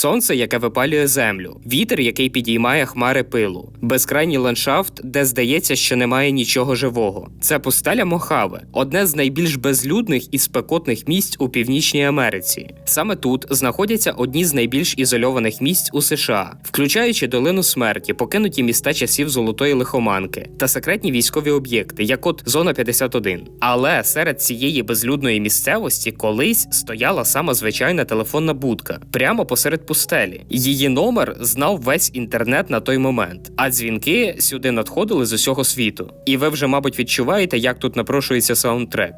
сонце, яке випалює землю, вітер, який підіймає хмари пилу, безкрайній ландшафт, де здається, що немає нічого живого. Це пустеля Мохаве, одне з найбільш безлюдних і спекотних місць у Північній Америці. Саме тут знаходяться одні з найбільш ізольованих місць у США, включаючи долину смерті, покинуті міста часів золотої лихоманки та секретні військові об'єкти, як от зона 51. Але серед цієї безлюдної місцевості колись стояла сама звичайна телефонна будка прямо посеред пустелі. Її номер знав весь інтернет на той момент, а дзвінки сюди надходили з усього світу. І ви вже, мабуть, відчуваєте, як тут напрошується саундтрек.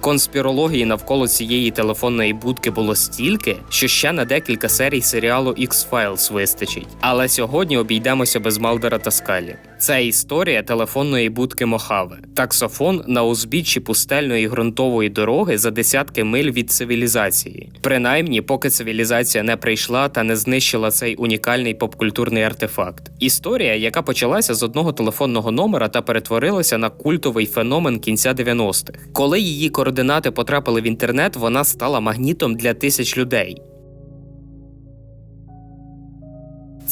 Конспірології навколо цієї телефонної будки було стільки, що ще на декілька серій серіалу X-Files вистачить. Але сьогодні обійдемося без Малдера та Скалі. Це історія телефонної будки Мохави, таксофон на узбіччі пустельної ґрунтової дороги за десятки миль від цивілізації. Принаймні, поки цивілізація не прийшла та не знищила цей унікальний попкультурний артефакт. Історія, яка почалася з одного телефонного номера та перетворилася на культовий феномен кінця 90-х. Коли її координати потрапили в інтернет, вона стала магнітом для тисяч людей.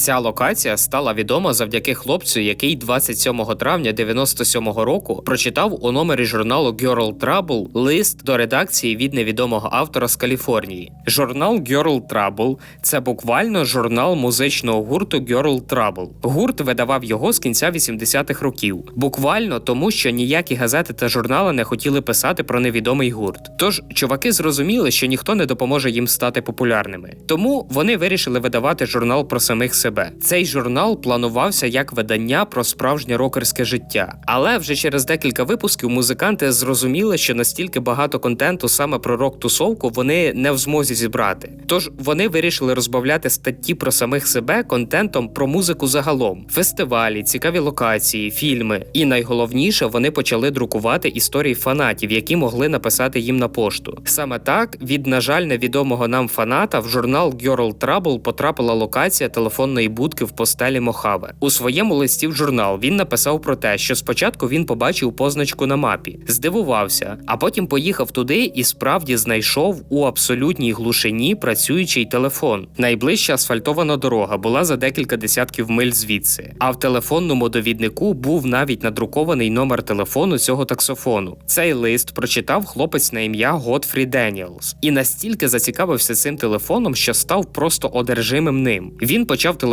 Ця локація стала відома завдяки хлопцю, який 27 травня 97-го року прочитав у номері журналу Girl Trouble лист до редакції від невідомого автора з Каліфорнії. Журнал Girl Trouble – це буквально журнал музичного гурту Girl Trouble. Гурт видавав його з кінця 80-х років, буквально тому, що ніякі газети та журнали не хотіли писати про невідомий гурт. Тож чуваки зрозуміли, що ніхто не допоможе їм стати популярними. Тому вони вирішили видавати журнал про самих себе. Цей журнал планувався як видання про справжнє рокерське життя. Але вже через декілька випусків музиканти зрозуміли, що настільки багато контенту саме про рок-тусовку вони не в змозі зібрати. Тож вони вирішили розбавляти статті про самих себе контентом про музику загалом: фестивалі, цікаві локації, фільми. І найголовніше, вони почали друкувати історії фанатів, які могли написати їм на пошту. Саме так від, на жаль, невідомого нам фаната в журнал Girl Trouble потрапила локація телефонної будки в постелі Мохаве. У своєму листі в журнал він написав про те, що спочатку він побачив позначку на мапі, здивувався, а потім поїхав туди і справді знайшов у абсолютній глушині працюючий телефон. Найближча асфальтована дорога була за декілька десятків миль звідси. А в телефонному довіднику був навіть надрукований номер телефону цього таксофону. Цей лист прочитав хлопець на ім'я Готфрі Деніелс і настільки зацікавився цим телефоном, що став просто одержимим ним. Він почав телефонувати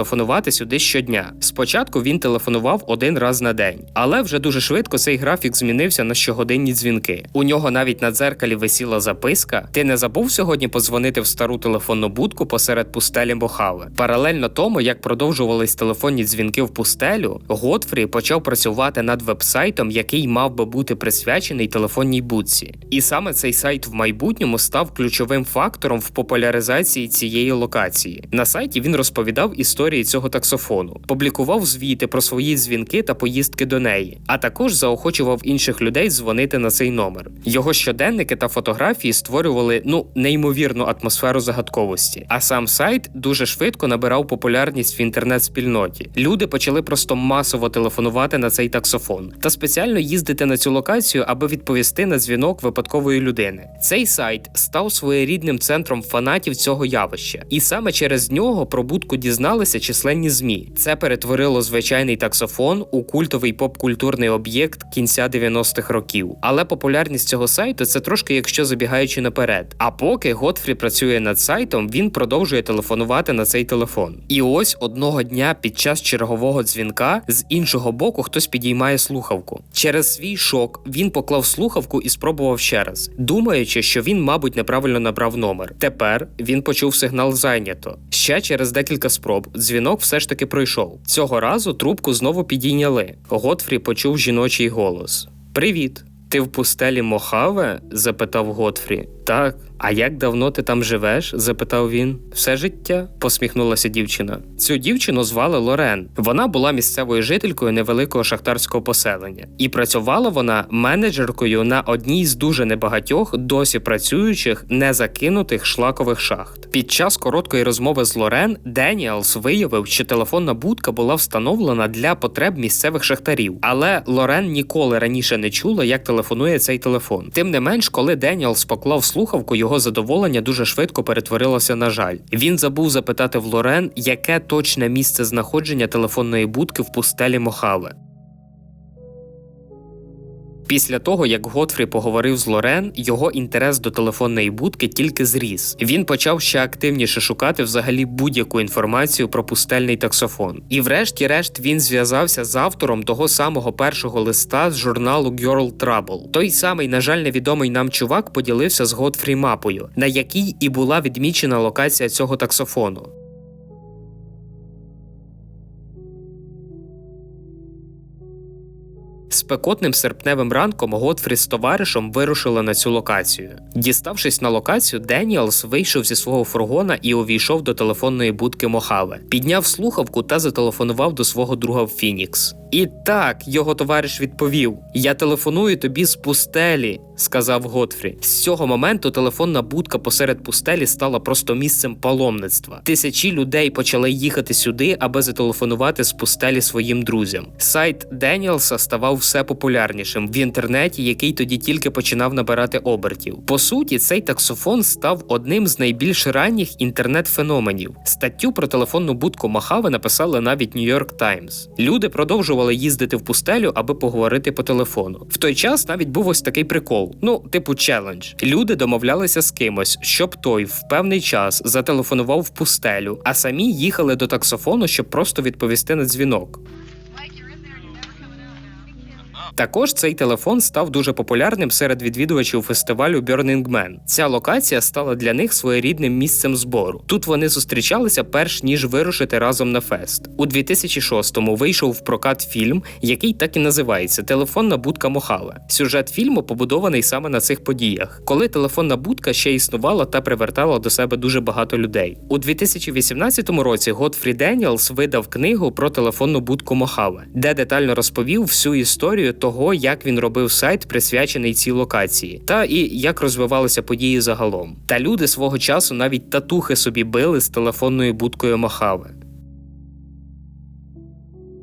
сюди щодня. Спочатку він телефонував один раз на день, але вже дуже швидко цей графік змінився на щогодинні дзвінки. У нього навіть на дзеркалі висіла записка: Ти не забув сьогодні подзвонити в стару телефонну будку посеред пустелі Мохави. Паралельно тому, як продовжувались телефонні дзвінки в пустелю, Готфрі почав працювати над вебсайтом, який мав би бути присвячений телефонній будці. І саме цей сайт в майбутньому став ключовим фактором в популяризації цієї локації. На сайті він розповідав історії цього таксофону, публікував звіти про свої дзвінки та поїздки до неї, а також заохочував інших людей дзвонити на цей номер. Його щоденники та фотографії створювали ну неймовірну атмосферу загадковості. А сам сайт дуже швидко набирав популярність в інтернет-спільноті. Люди почали просто масово телефонувати на цей таксофон та спеціально їздити на цю локацію, аби відповісти на дзвінок випадкової людини. Цей сайт став своєрідним центром фанатів цього явища, і саме через нього про будку дізналися численні змі. Це перетворило звичайний таксофон у культовий поп-культурний об'єкт кінця 90-х років. Але популярність цього сайту це трошки, якщо забігаючи наперед. А поки Готфрі працює над сайтом, він продовжує телефонувати на цей телефон. І ось одного дня під час чергового дзвінка з іншого боку хтось підіймає слухавку. Через свій шок він поклав слухавку і спробував ще раз, думаючи, що він, мабуть, неправильно набрав номер. Тепер він почув сигнал зайнято. Ще через декілька спроб дзвінок все ж таки пройшов. Цього разу трубку знову підійняли. Готфрі почув жіночий голос: Привіт! Ти в пустелі Мохаве? запитав Готфрі. Так, а як давно ти там живеш? запитав він. Все життя? посміхнулася дівчина. Цю дівчину звали Лорен. Вона була місцевою жителькою невеликого шахтарського поселення, і працювала вона менеджеркою на одній з дуже небагатьох досі працюючих незакинутих шлакових шахт. Під час короткої розмови з Лорен Деніелс виявив, що телефонна будка була встановлена для потреб місцевих шахтарів, але Лорен ніколи раніше не чула, як телефонує цей телефон. Тим не менш, коли Деніелс поклав слухавку, його задоволення дуже швидко перетворилося на жаль. Він забув запитати в Лорен, яке точне місце знаходження телефонної будки в пустелі Мохаве. Після того, як Готфрі поговорив з Лорен, його інтерес до телефонної будки тільки зріс. Він почав ще активніше шукати взагалі будь-яку інформацію про пустельний таксофон. І, врешті-решт, він зв'язався з автором того самого першого листа з журналу Girl Trouble. Той самий, на жаль, невідомий нам чувак поділився з Готфрі мапою, на якій і була відмічена локація цього таксофону. Спекотним серпневим ранком Готфрі з товаришем вирушили на цю локацію. Діставшись на локацію, Деніелс вийшов зі свого фургона і увійшов до телефонної будки Мохаве, підняв слухавку та зателефонував до свого друга Фінікс. І так його товариш відповів: Я телефоную тобі з пустелі, сказав Готфрі. З цього моменту телефонна будка посеред пустелі стала просто місцем паломництва. Тисячі людей почали їхати сюди, аби зателефонувати з пустелі своїм друзям. Сайт Деніелса ставав все популярнішим в інтернеті, який тоді тільки починав набирати обертів. По суті, цей таксофон став одним з найбільш ранніх інтернет-феноменів. Статтю про телефонну будку Махави написали навіть Нью-Йорк Таймс. Люди продовжували їздити в пустелю, аби поговорити по телефону. В той час навіть був ось такий прикол: ну, типу, челендж. Люди домовлялися з кимось, щоб той в певний час зателефонував в пустелю, а самі їхали до таксофону, щоб просто відповісти на дзвінок. Також цей телефон став дуже популярним серед відвідувачів фестивалю Burning Man. Ця локація стала для них своєрідним місцем збору. Тут вони зустрічалися перш ніж вирушити разом на фест. У 2006-му вийшов в прокат фільм, який так і називається Телефонна будка Мохаве. Сюжет фільму побудований саме на цих подіях, коли телефонна будка ще існувала та привертала до себе дуже багато людей. У 2018 році Готфрі Деніелс видав книгу про телефонну будку Мохаве, де детально розповів всю історію того, як він робив сайт, присвячений цій локації, та і як розвивалися події загалом. Та люди свого часу навіть татухи собі били з телефонною будкою Мохаве.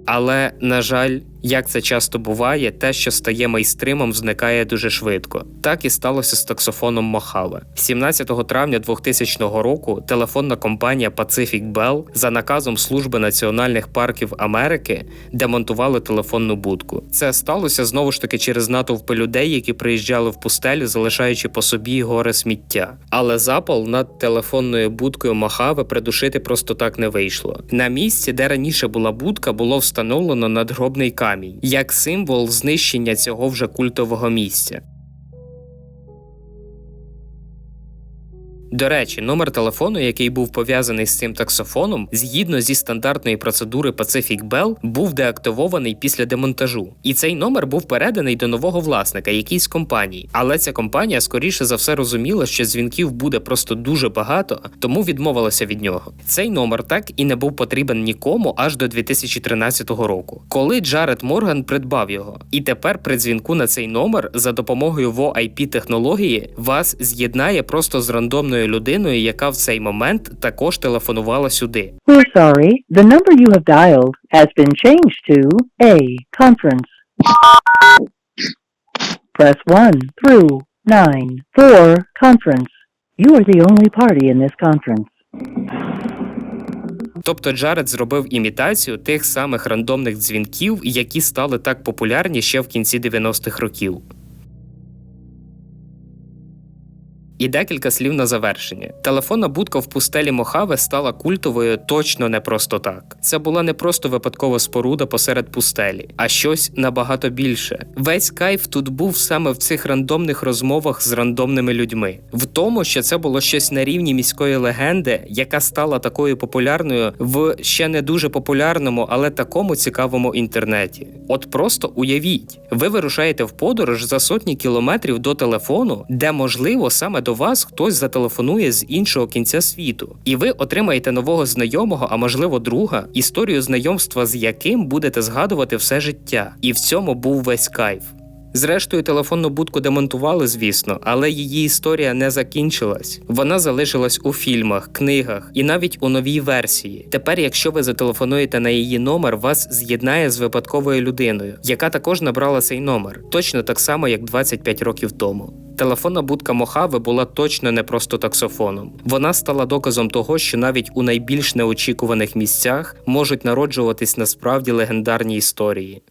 Але, на жаль, як це часто буває, те, що стає майстримом, зникає дуже швидко. Так і сталося з таксофоном Мохаве. 17 травня 2000 року телефонна компанія Pacific Bell за наказом Служби національних парків Америки демонтували телефонну будку. Це сталося знову ж таки через натовпи людей, які приїжджали в пустелю, залишаючи по собі гори сміття. Але запал над телефонною будкою Мохаве придушити просто так не вийшло. На місці, де раніше була будка, було встановлено надгробний камінь як символ знищення цього вже культового місця. До речі, номер телефону, який був пов'язаний з цим таксофоном, згідно зі стандартної процедури Pacific Bell, був деактивований після демонтажу. І цей номер був переданий до нового власника якійсь компанії. Але ця компанія, скоріше за все, розуміла, що дзвінків буде просто дуже багато, тому відмовилася від нього. Цей номер так і не був потрібен нікому аж до 2013 року, коли Джаред Морган придбав його. І тепер при дзвінку на цей номер за допомогою voip технології вас з'єднає просто з рандомною людиною, яка в цей момент також телефонувала сюди. We're sorry. The number you have dialed has been changed to a conference. Press 1 through 9 for conference. You are the only party in this conference. Тобто Джаред зробив імітацію тих самих рандомних дзвінків, які стали так популярні ще в кінці 90-х років. І декілька слів на завершення. Телефонна будка в пустелі Мохаве стала культовою точно не просто так. Це була не просто випадкова споруда посеред пустелі, а щось набагато більше. Весь кайф тут був саме в цих рандомних розмовах з рандомними людьми, в тому, що це було щось на рівні міської легенди, яка стала такою популярною в ще не дуже популярному, але такому цікавому інтернеті. От просто уявіть, ви вирушаєте в подорож за сотні кілометрів до телефону, де можливо саме до вас хтось зателефонує з іншого кінця світу, і ви отримаєте нового знайомого, а можливо друга, історію знайомства з яким будете згадувати все життя. І в цьому був весь кайф. Зрештою, телефонну будку демонтували, звісно, але її історія не закінчилась. Вона залишилась у фільмах, книгах і навіть у новій версії. Тепер, якщо ви зателефонуєте на її номер, вас з'єднає з випадковою людиною, яка також набрала цей номер, точно так само, як 25 років тому. Телефонна будка Мохави була точно не просто таксофоном. Вона стала доказом того, що навіть у найбільш неочікуваних місцях можуть народжуватись насправді легендарні історії.